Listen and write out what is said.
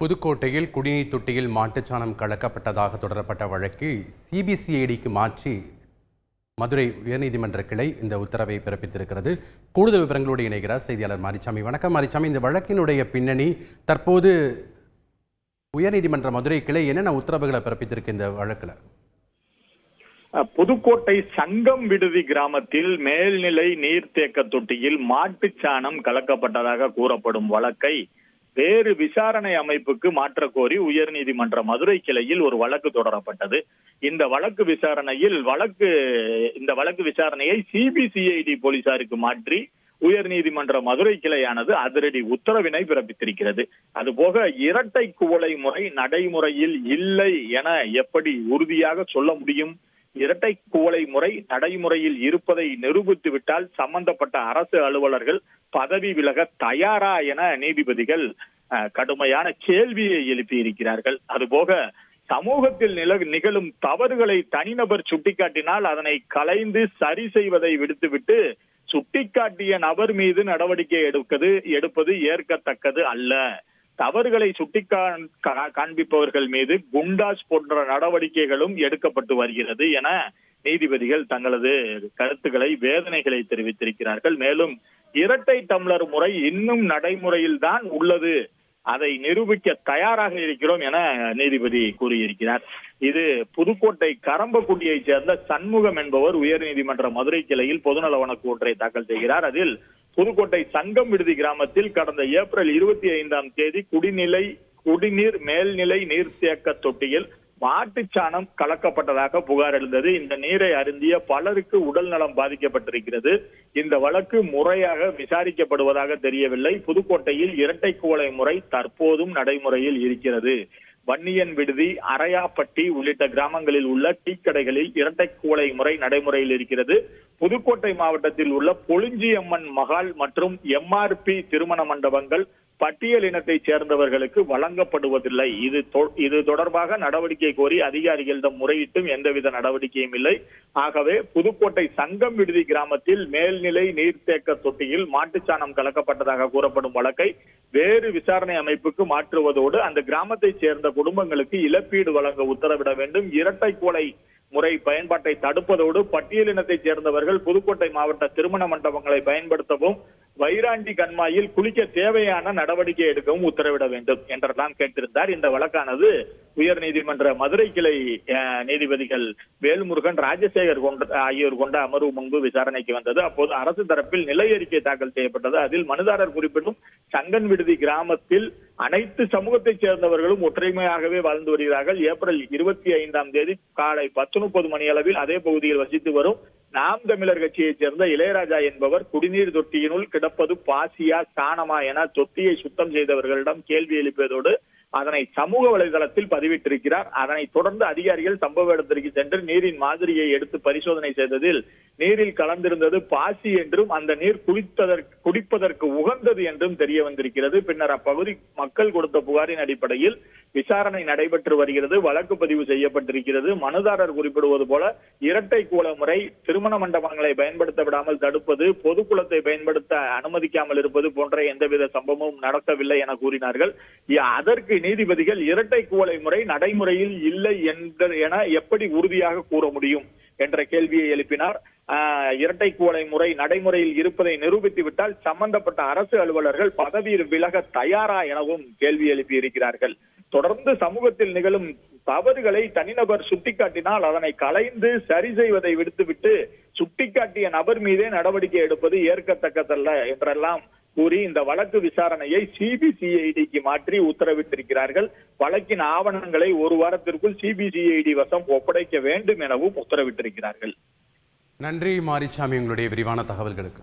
புதுக்கோட்டையில் குடிநீர் தொட்டியில் மாட்டுச்சாணம் கலக்கப்பட்டதாக தொடரப்பட்ட வழக்கு சிபிசிஐடிக்கு மாற்றி மதுரை உயர்நீதிமன்ற கிளை இந்த உத்தரவை பிறப்பித்திருக்கிறது. கூடுதல் விவரங்களோடு இணைகிறார் செய்தியாளர் மாரிசாமி வணக்கம் மாரிசாமி இந்த வழக்கினுடைய பின்னணி தற்போது உயர்நீதிமன்ற மதுரை கிளை என்னென்ன உத்தரவுகளை பிறப்பித்திருக்கு இந்த வழக்கில்? புதுக்கோட்டை சங்கம் விடுதி கிராமத்தில் மேல்நிலை நீர்த்தேக்க தொட்டியில் மாட்டுச் சாணம் கலக்கப்பட்டதாக கூறப்படும் வழக்கை வேறு விசாரணை அமைப்புக்கு மாற்றக்கோரி உயர்நீதிமன்ற மதுரை கிளையில் ஒரு வழக்கு தொடரப்பட்டது. இந்த வழக்கு விசாரணையில் வழக்கு இந்த வழக்கு விசாரணையை சிபிசிஐடி போலீசாருக்கு மாற்றி உயர்நீதிமன்ற மதுரை கிளையானது அதிரடி உத்தரவினை பிறப்பித்திருக்கிறது. அதுபோக இரட்டை குவளை முறை நடைமுறையில் இல்லை என எப்படி உறுதியாக சொல்ல முடியும்? இரட்டை குவளை முறை நடைமுறையில் இருப்பதை நிரூபித்து விட்டால் சம்பந்தப்பட்ட அரசு அலுவலர்கள் பதவி விலக தயாரா என நீதிபதிகள் கடுமையான கேள்வியை எழுப்பி இருக்கிறார்கள். அதுபோக சமூகத்தில் நில நிகழும் தவறுகளை தனிநபர் சுட்டிக்காட்டினால் அதனை கலைந்து சரி செய்வதை விடுத்துவிட்டு சுட்டிக்காட்டிய நபர் மீது நடவடிக்கை எடுப்பது எடுப்பது ஏற்கத்தக்கது அல்ல. தவறுகளை சுட்டி காண்பிப்பவர்கள் மீது குண்டாஸ் போன்ற நடவடிக்கைகளும் எடுக்கப்பட்டு வருகிறது என நீதிபதிகள் தங்களது கருத்துக்களை வேதனைகளை தெரிவித்திருக்கிறார்கள். மேலும் இரட்டை டம்ளர் முறை இன்னும் நடைமுறையில் தான் உள்ளது. அதை நிரூபிக்க தயாராக இருக்கிறோம் என நீதிபதி கூறியிருக்கிறார். இது புதுக்கோட்டை கரம்பக்குடியைச் சேர்ந்த சண்முகம் என்பவர் உயர்நீதிமன்ற மதுரை கிளையில் பொதுநல வழக்கு ஒன்றை தாக்கல் செய்கிறார். அதில் புதுக்கோட்டை சங்கம் விடுதி கிராமத்தில் கடந்த ஏப்ரல் இருபத்தி ஐந்தாம் தேதி குடிநிலை குடிநீர் மேல்நிலை நீர்த்தேக்க தொட்டியில் மாட்டுச்சாணம் கலக்கப்பட்டதாக புகார் எழுந்தது. இந்த நீரை அருந்திய பலருக்கு உடல் நலம் பாதிக்கப்பட்டிருக்கிறது. இந்த வழக்கு முறையாக விசாரிக்கப்படுவதாக தெரியவில்லை. புதுக்கோட்டையில் இரட்டை குவளை முறை தற்போதும் நடைமுறையில் இருக்கிறது. வன்னியன் விடுதி அரையாப்பட்டி உள்ளிட்ட கிராமங்களில் உள்ள டீ கடைகளில் இரட்டை குவளை முறை நடைமுறையில் இருக்கிறது. புதுக்கோட்டை மாவட்டத்தில் உள்ள பொழிஞ்சியம்மன் மகால் மற்றும் எம்ஆர்பி திருமண மண்டபங்கள் பட்டியல் இனத்தை சேர்ந்தவர்களுக்கு வழங்கப்படுவதில்லை. இது தொ- இது தொடர்பாக நடவடிக்கை கோரி அதிகாரிகளிடம் முறையிட்டும் எந்தவித நடவடிக்கையும் இல்லை. ஆகவே புதுக்கோட்டை சங்கம் விடுதி கிராமத்தில் மேல்நிலை நீர்த்தேக்க தொட்டியில் மாட்டுச்சாணம் கலக்கப்பட்டதாக கூறப்படும் வழக்கை வேறு விசாரணை அமைப்புக்கு மாற்றுவதோடு அந்த கிராமத்தைச் சேர்ந்த குடும்பங்களுக்கு இழப்பீடு வழங்க உத்தரவிட வேண்டும். இரட்டை கொலை முறை பயன்பாட்டை தடுப்பதோடு பட்டியலினத்தைச் சேர்ந்தவர்கள் புதுக்கோட்டை மாவட்ட திருமண மண்டபங்களை பயன்படுத்தவும் வைராண்டி கண்மாயில் குளிக்க தேவையான நடவடிக்கை எடுக்கவும் உத்தரவிட வேண்டும் என்றெல்லாம் கேட்டிருந்தார். இந்த வழக்கானது உயர் நீதிமன்ற மதுரை கிளை அஹ், நீதிபதிகள் வேல்முருகன் ராஜசேகர் கொண்ட ஆகியோர் கொண்ட அமர்வு முன்பு விசாரணைக்கு வந்தது. அப்போது அரசு தரப்பில் நிலை அறிக்கை தாக்கல் செய்யப்பட்டது. அதில் மனுதாரர் குறிப்பிடும் சங்கன் விடுதி கிராமத்தில் அனைத்து சமூகத்தைச் சேர்ந்தவர்களும் ஒற்றுமையாகவே வாழ்ந்து வருகிறார்கள். ஏப்ரல் இருபத்தி ஐந்தாம் தேதி காலை பத்து முப்பது மணி அளவில் அதே பகுதியில் வசித்து வரும் நாம் தமிழர் கட்சியைச் சேர்ந்த இளையராஜா என்பவர் குடிநீர் தொட்டியினுள் கிடப்பது பாசியா சாணமா என தொட்டியை சுத்தம் செய்தவர்களிடம் கேள்வி எழுப்பியதோடு அதனை சமூக வலைதளத்தில் பதிவிட்டிருக்கிறார். அதனை தொடர்ந்து அதிகாரிகள் சம்பவ இடத்திற்கு சென்று நீரின் மாதிரியை எடுத்து பரிசோதனை செய்ததில் நீரில் கலந்திருந்தது பாசி என்றும் அந்த நீர் குளித்ததற்கு குடிப்பதற்கு உகந்தது என்றும் தெரிய வந்திருக்கிறது. பின்னர் அப்பகுதி மக்கள் கொடுத்த புகாரின் அடிப்படையில் விசாரணை நடைபெற்று வருகிறது. வழக்கு பதிவு செய்யப்பட்டிருக்கிறது. மனுதாரர் குறிப்பிடுவது போல இரட்டை கூல முறை திருமண மண்டபங்களை பயன்படுத்த விடாமல் தடுப்பது பொதுக்குளத்தை பயன்படுத்த அனுமதிக்காமல் இருப்பது போன்ற எந்தவித சம்பவமும் நடக்கவில்லை என கூறினார்கள். அதற்கு நீதிபதிகள் இரட்டை குவளை முறை நடைமுறையில் இல்லை என்ற என எப்படி உறுதியாக கூற முடியும் என்ற கேள்வியை எழுப்பினார். இரட்டை குவளை முறை நடைமுறையில் இருப்பதை நிரூபித்து விட்டால் சம்பந்தப்பட்ட அரசு அலுவலர்கள் பதவி விலக தயாரா எனவும் கேள்வி எழுப்பி இருக்கிறார்கள். தொடர்ந்து சமூகத்தில் நிகழும் தவறுகளை தனிநபர் சுட்டிக்காட்டினால் அதனை கலைந்து சரி செய்வதை விடுத்துவிட்டு சுட்டிக்காட்டிய நபர் மீதே நடவடிக்கை எடுப்பது ஏற்கத்தக்கதல்ல என்றெல்லாம் கூறி இந்த வழக்கு விசாரணையை சிபிசிஐடிக்கு மாற்றி உத்தரவிட்டிருக்கிறார்கள். வழக்கின் ஆவணங்களை ஒரு வாரத்திற்குள் சிபிசிஐடி வசம் ஒப்படைக்க வேண்டும் எனவும் உத்தரவிட்டிருக்கிறார்கள். நன்றி மாரிசாமி உங்களுடைய விரிவான தகவல்களுக்கு.